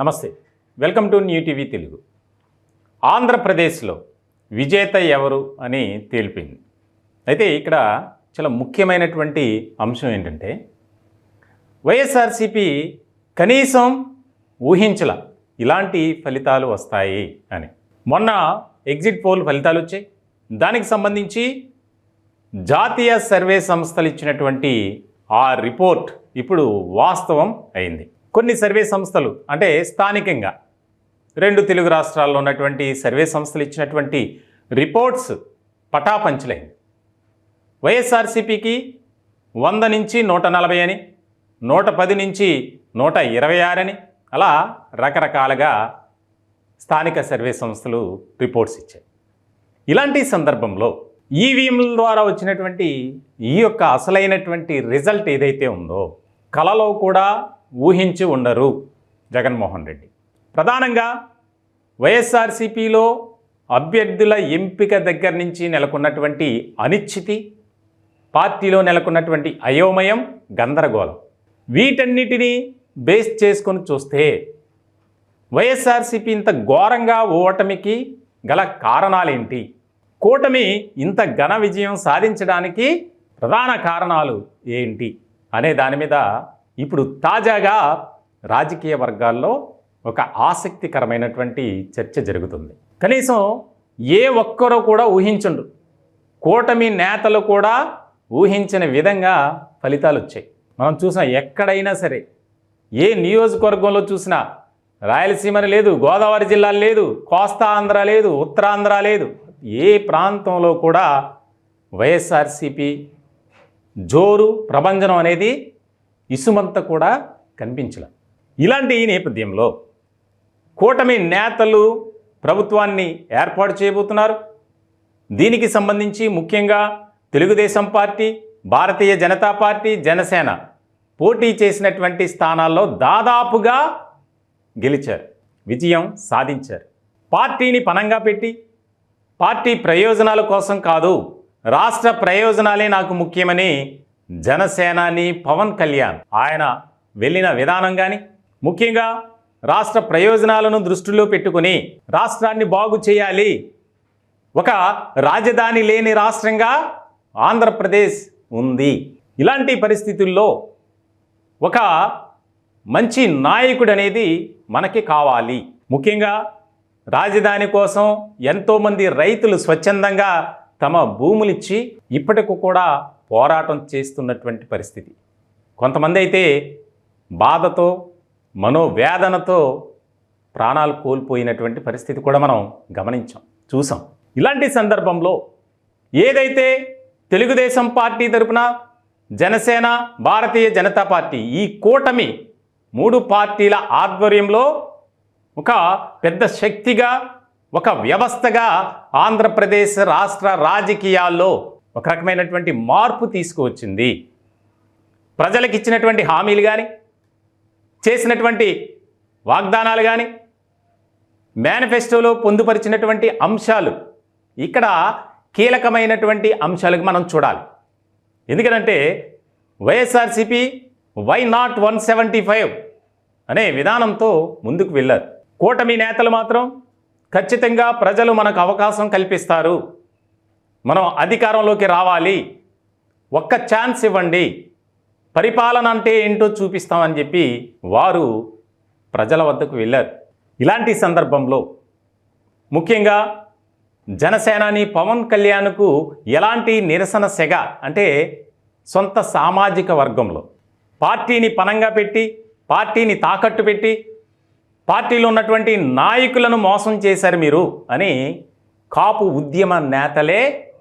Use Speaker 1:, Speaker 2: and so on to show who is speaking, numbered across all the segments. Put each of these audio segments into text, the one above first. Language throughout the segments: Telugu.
Speaker 1: నమస్తే. Welcome to new TV Telugu. ఆంధ్రప్రదేశ్లో విజేత ఎవరు అని తేలిపింది అయితే ఇక్కడ చాలా ముఖ్యమైనటువంటి అంశం ఏంటంటే వైఎస్ఆర్సిపి కనీసం ఊహించల ఇలాంటి ఫలితాలు వస్తాయి అని. మొన్న ఎగ్జిట్ పోల్ ఫలితాలు వచ్చాయి. దానికి సంబంధించి జాతీయ సర్వే సంస్థలు ఇచ్చినటువంటి ఆ రిపోర్ట్ ఇప్పుడు వాస్తవం అయింది. కొన్ని సర్వే సంస్థలు అంటే స్థానికంగా రెండు తెలుగు రాష్ట్రాల్లో ఉన్నటువంటి సర్వే సంస్థలు ఇచ్చినటువంటి రిపోర్ట్స్ పటాపంచలైంది వైఎస్ఆర్సీపీకి వంద నుంచి నూట నలభై అని నూట పది నుంచి నూట ఇరవై ఆరని అలా రకరకాలుగా స్థానిక సర్వే సంస్థలు రిపోర్ట్స్ ఇచ్చాయి. ఇలాంటి సందర్భంలో ఈవీఎంల ద్వారా వచ్చినటువంటి ఈ యొక్క అసలైనటువంటి రిజల్ట్ ఏదైతే ఉందో కలలో కూడా ఊహించి ఉండరు జగన్మోహన్ రెడ్డి. ప్రధానంగా వైఎస్ఆర్సీపీలో అభ్యర్థుల ఎంపిక దగ్గర నుంచి నెలకొన్నటువంటి అనిశ్చితి పార్టీలో నెలకొన్నటువంటి అయోమయం గందరగోళం. వీటన్నిటినీ బేస్ చేసుకొని చూస్తే వైఎస్ఆర్సీపీ ఇంత ఘోరంగా ఓటమికి గల కారణాలేంటి? కూటమి ఇంత ఘన విజయం సాధించడానికి ప్రధాన కారణాలు ఏంటి? అనే దాని మీద ఇప్పుడు తాజాగా రాజకీయ వర్గాల్లో ఒక ఆసక్తికరమైనటువంటి చర్చ జరుగుతుంది. కనీసం ఏ ఒక్కరూ కూడా ఊహించండు కూటమి నేతలు కూడా ఊహించిన విధంగా ఫలితాలు వచ్చాయి. మనం చూసిన ఎక్కడైనా సరే ఏ నియోజకవర్గంలో చూసినా రాయలసీమని లేదు గోదావరి జిల్లా లేదు కోస్తా ఆంధ్ర లేదు ఉత్తరాంధ్ర లేదు ఏ ప్రాంతంలో కూడా వైఎస్ఆర్సిపి జోరు ప్రభంజనం అనేది ఇసుమంతా కూడా కనిపించలే. ఇలాంటి ఈ నేపథ్యంలో కూటమి నేతలు ప్రభుత్వాన్ని ఏర్పాటు చేయబోతున్నారు. దీనికి సంబంధించి ముఖ్యంగా తెలుగుదేశం పార్టీ భారతీయ జనతా పార్టీ జనసేన పోటీ చేసినటువంటి స్థానాల్లో దాదాపుగా గెలిచారు విజయం సాధించారు. పార్టీని పనంగా పెట్టి పార్టీ ప్రయోజనాల కోసం కాదు రాష్ట్ర ప్రయోజనాలే నాకు ముఖ్యమని జనసేనాని పవన్ కళ్యాణ్. ఆయన వెళ్ళిన విధానం కానీ ముఖ్యంగా రాష్ట్ర ప్రయోజనాలను దృష్టిలో పెట్టుకుని రాష్ట్రాన్ని బాగు చేయాలి. ఒక రాజధాని లేని రాష్ట్రంగా ఆంధ్రప్రదేశ్ ఉంది. ఇలాంటి పరిస్థితుల్లో ఒక మంచి నాయకుడు అనేది మనకి కావాలి. ముఖ్యంగా రాజధాని కోసం ఎంతోమంది రైతులు స్వచ్ఛందంగా తమ భూములిచ్చి ఇప్పటికి కూడా పోరాటం చేస్తున్నటువంటి పరిస్థితి. కొంతమంది అయితే బాధతో మనోవేదనతో ప్రాణాలు కోల్పోయినటువంటి పరిస్థితి కూడా మనం గమనించాం చూసాం. ఇలాంటి సందర్భంలో ఏదైతే తెలుగుదేశం పార్టీ తరపున జనసేన భారతీయ జనతా పార్టీ ఈ కూటమి మూడు పార్టీల ఆధ్వర్యంలో ఒక పెద్ద శక్తిగా ఒక వ్యవస్థగా ఆంధ్రప్రదేశ్ రాష్ట్ర రాజకీయాల్లో ఒక రకమైనటువంటి మార్పు తీసుకువచ్చింది. ప్రజలకు ఇచ్చినటువంటి హామీలు కానీ చేసినటువంటి వాగ్దానాలు కానీ మేనిఫెస్టోలో పొందుపరిచినటువంటి అంశాలు ఇక్కడ కీలకమైనటువంటి అంశాలకు మనం చూడాలి. ఎందుకంటే YSRCP why not one seventy five అనే విధానంతో ముందుకు వెళ్ళారు. కూటమి నేతలు మాత్రం ఖచ్చితంగా ప్రజలు మనకు అవకాశం కల్పిస్తారు. మనం అధికారంలోకి రావాలి. ఒక్క ఛాన్స్ ఇవ్వండి. పరిపాలన అంటే ఏంటో చూపిస్తామని చెప్పి వారు ప్రజల వద్దకు వెళ్ళారు. ఇలాంటి సందర్భంలో ముఖ్యంగా జనసేనాని పవన్ కళ్యాణ్కు ఎలాంటి నిరసన సెగ అంటే సొంత సామాజిక వర్గంలో పార్టీని పనంగా పెట్టి పార్టీని తాకట్టు పెట్టి పార్టీలో ఉన్నటువంటి నాయకులను మోసం చేశారు మీరు అని కాపు ఉద్యమ నేతలే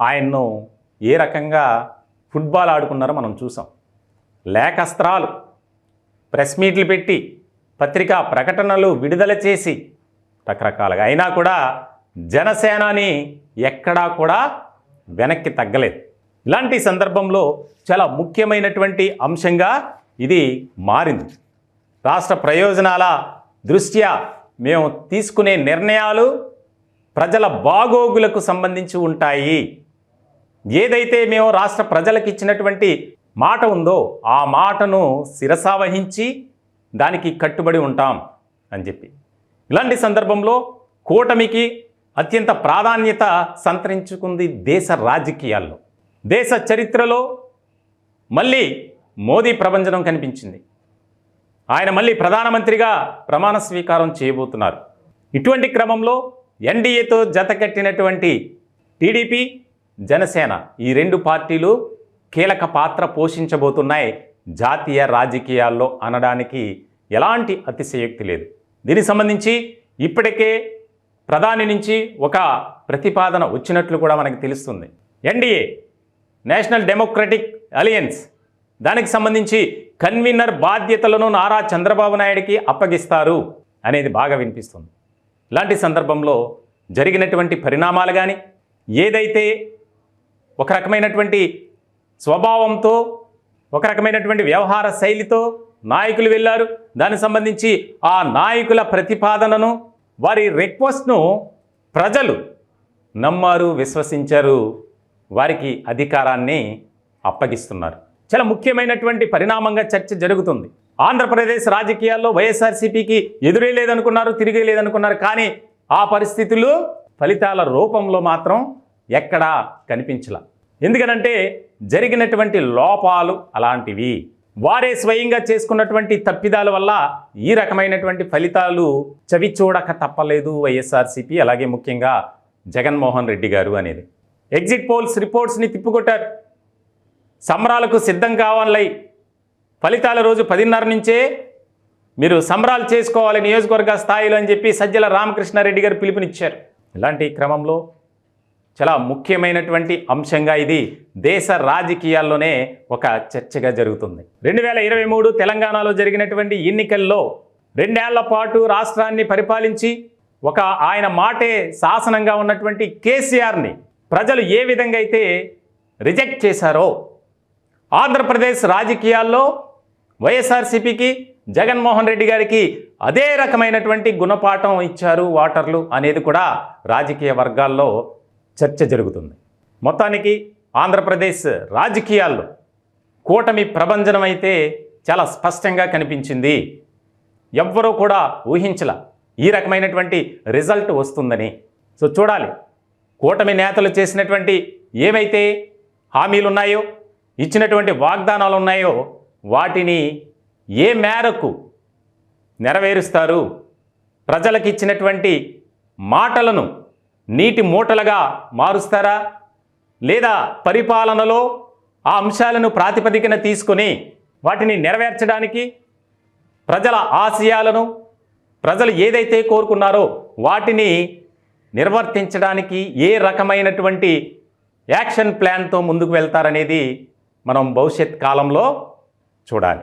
Speaker 1: ఆయన్ను ఏ రకంగా ఫుట్బాల్ ఆడుకున్నారో మనం చూసాం. లేఖస్త్రాలు ప్రెస్ మీట్లు పెట్టి పత్రికా ప్రకటనలు విడుదల చేసి రకరకాలుగా. అయినా కూడా జనసేనాని ఎక్కడా కూడా వెనక్కి తగ్గలేదు. ఇలాంటి సందర్భంలో చాలా ముఖ్యమైనటువంటి అంశంగా ఇది మారింది. రాష్ట్ర ప్రయోజనాల దృష్ట్యా మేము తీసుకునే నిర్ణయాలు ప్రజల బాగోగులకు సంబంధించి ఉంటాయి. ఏదైతే మేము రాష్ట్ర ప్రజలకు ఇచ్చినటువంటి మాట ఉందో ఆ మాటను శిరసావహించి దానికి కట్టుబడి ఉంటాం అని చెప్పి. ఇలాంటి సందర్భంలో కూటమికి అత్యంత ప్రాధాన్యత సంతరించుకుంది దేశ రాజకీయాల్లో. దేశ చరిత్రలో మళ్ళీ మోదీ ప్రభంజనం కనిపించింది. ఆయన మళ్ళీ ప్రధానమంత్రిగా ప్రమాణ స్వీకారం చేయబోతున్నారు. ఇటువంటి క్రమంలో ఎన్డీఏతో జతకట్టినటువంటి టీడీపీ జనసేన. ఈ రెండు పార్టీలు కీలక పాత్ర పోషించబోతున్నాయి. జాతీయ రాజకీయాల్లో అనడానికి ఎలాంటి అతిశయోక్తి లేదు. దీనికి సంబంధించి ఇప్పటికే ప్రధాని నుంచి ఒక ప్రతిపాదన వచ్చినట్లు కూడా మనకు తెలుస్తుంది. NDA national democratic alliance. దానికి సంబంధించి కన్వీనర్ బాధ్యతలను నారా చంద్రబాబు నాయుడికి అప్పగిస్తారు అనేది బాగా వినిపిస్తుంది. ఇలాంటి సందర్భంలో జరిగినటువంటి పరిణామాలు కానీ ఏదైతే ఒక రకమైనటువంటి స్వభావంతో ఒక రకమైనటువంటి వ్యవహార శైలితో నాయకులు వెళ్ళారు. దానికి సంబంధించి ఆ నాయకుల ప్రతిపాదనను వారి రిక్వెస్ట్ను ప్రజలు నమ్మారు విశ్వసించారు. వారికి అధికారాన్ని అప్పగిస్తున్నారు. చాలా ముఖ్యమైనటువంటి పరిణామంగా చర్చ జరుగుతుంది. ఆంధ్రప్రదేశ్ రాజకీయాల్లో వైఎస్ఆర్సీపీకి ఎదురే లేదనుకున్నారు తిరిగే లేదనుకున్నారు. కానీ ఆ పరిస్థితులు ఫలితాల రూపంలో మాత్రం ఎక్కడా కనిపించలా. ఎందుకనంటే జరిగినటువంటి లోపాలు అలాంటివి వారే స్వయంగా చేసుకున్నటువంటి తప్పిదాల వల్ల ఈ రకమైనటువంటి ఫలితాలు చవి చూడక తప్పలేదు వైఎస్ఆర్సీపీ అలాగే ముఖ్యంగా జగన్మోహన్ రెడ్డి గారు అనేది. Exit polls రిపోర్ట్స్ని తిప్పుకొట్టారు. సంబరాలకు సిద్ధం కావాలై ఫలితాల రోజు పదిన్నర నుంచే మీరు సంబరాలు చేసుకోవాలి నియోజకవర్గ స్థాయిలో అని చెప్పి సజ్జల రామకృష్ణారెడ్డి గారు పిలుపునిచ్చారు. ఇలాంటి క్రమంలో చాలా ముఖ్యమైనటువంటి అంశంగా ఇది దేశ రాజకీయాల్లోనే ఒక చర్చగా జరుగుతుంది. రెండు వేల ఇరవై మూడు తెలంగాణలో జరిగినటువంటి ఎన్నికల్లో రెండేళ్ళ పాటు రాష్ట్రాన్ని పరిపాలించి ఒక ఆయన మాటే శాసనంగా ఉన్నటువంటి కేసీఆర్ని ప్రజలు ఏ విధంగా అయితే రిజెక్ట్ చేశారో ఆంధ్రప్రదేశ్ రాజకీయాల్లో వైఎస్ఆర్సీపీకి జగన్మోహన్ రెడ్డి గారికి అదే రకమైనటువంటి గుణపాఠం ఇచ్చారు ఓటర్లు అనేది కూడా రాజకీయ వర్గాల్లో చర్చ జరుగుతుంది. మొత్తానికి ఆంధ్రప్రదేశ్ రాజకీయాల్లో కూటమి ప్రభంజనం అయితే చాలా స్పష్టంగా కనిపించింది. ఎవ్వరూ కూడా ఊహించల ఈ రకమైనటువంటి రిజల్ట్ వస్తుందని. సో చూడాలి కూటమి నేతలు చేసినటువంటి ఏవైతే హామీలు ఉన్నాయో ఇచ్చినటువంటి వాగ్దానాలు ఉన్నాయో వాటిని ఏ మేరకు నెరవేరుస్తారు? ప్రజలకు ఇచ్చినటువంటి మాటలను నీటి మూటలుగా మారుస్తారా? లేదా పరిపాలనలో ఆ అంశాలను ప్రాతిపదికన తీసుకొని వాటిని నెరవేర్చడానికి ప్రజల ఆశయాలను ప్రజలు ఏదైతే కోరుకున్నారో వాటిని నిర్వర్తించడానికి ఏ రకమైనటువంటి యాక్షన్ ప్లాన్తో ముందుకు వెళ్తారనేది మనం భవిష్యత్ కాలంలో చూడాలి.